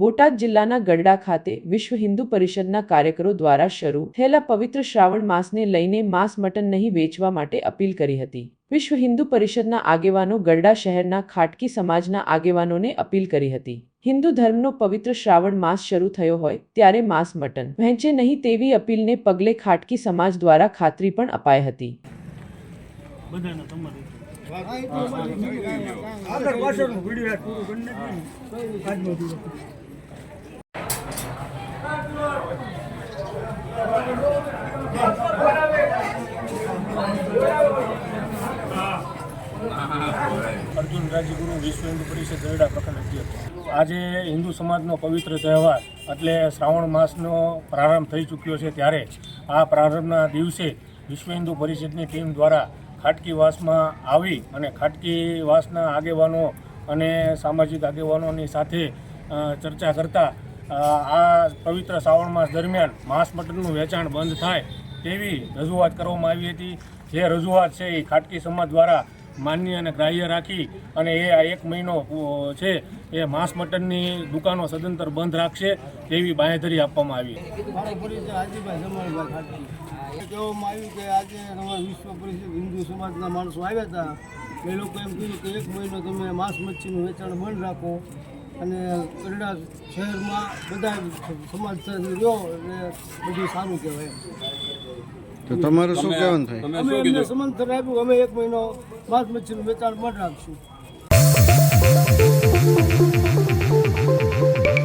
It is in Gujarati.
બોટાદ જિલ્લાના ગરડા ખાતે વિશ્વ હિન્દુ પરિષદના કાર્યકરો દ્વારા શરૂ થયેલા પવિત્ર શ્રાવણ માસને લઈને માંસ મટન નહીં વેચવા માટે અપીલ કરી હતી. વિશ્વ હિન્દુ પરિષદના આગેવાનો ગરડા શહેરના ખાટકી સમાજના આગેવાનોને અપીલ કરી હતી. હિન્દુ ધર્મનો પવિત્ર શ્રાવણ માસ શરૂ થયો હોય ત્યારે માંસ મટન વહેંચે નહીં તેવી અપીલને પગલે ખાટકી સમાજ દ્વારા ખાતરી પણ અપાઈ હતી. બધાને અર્જુન રાજ્યગુરુ વિશ્વ હિન્દુ પરિષદ ગરડા પ્રખંડ અધ્યક્ષ. આજે હિન્દુ સમાજનો પવિત્ર તહેવાર, એટલે શ્રાવણ માસનો પ્રારંભ થઈ ચૂક્યો છે ત્યારે આ પ્રારંભના દિવસે વિશ્વ હિન્દુ પરિષદની ટીમ દ્વારા ખાટકીવાસમાં આવી અને ખાટકીવાસના આગેવાનો અને સામાજિક આગેવાનોની સાથે ચર્ચા કરતા આ પવિત્ર શ્રાવણ માસ દરમિયાન માંસ મટનનું વેચાણ બંધ થાય તેવી રજૂઆત કરવામાં આવી હતી. જે રજૂઆત છે એ ખાટકી સમાજ દ્વારા માન્ય અને ગ્રાહ્ય રાખી અને એ આ એક મહિનો છે એ માંસ મટનની દુકાનો સદંતર બંધ રાખશે તેવી બાંહેધરી આપવામાં આવી. કહેવામાં આવ્યું કે આજે તમારા વિશ્વ પરિષદ હિન્દુ સમાજના માણસો આવ્યા હતા. એ લોકો એમ કીધું કે એક મહિનો તમે માંસ મચ્છીનું વેચાણ બંધ રાખો અને કરડા શહેરમાં બધા સમાજ સાથે રહ્યો એટલે બધું સારું કહેવાય. તો તમારું શું કહેવાનું થાય અમે એમને સમંથન આપ્યું અમે એક મહિનો માંસ મચ્છીનું વેચાણ બંધ રાખશું.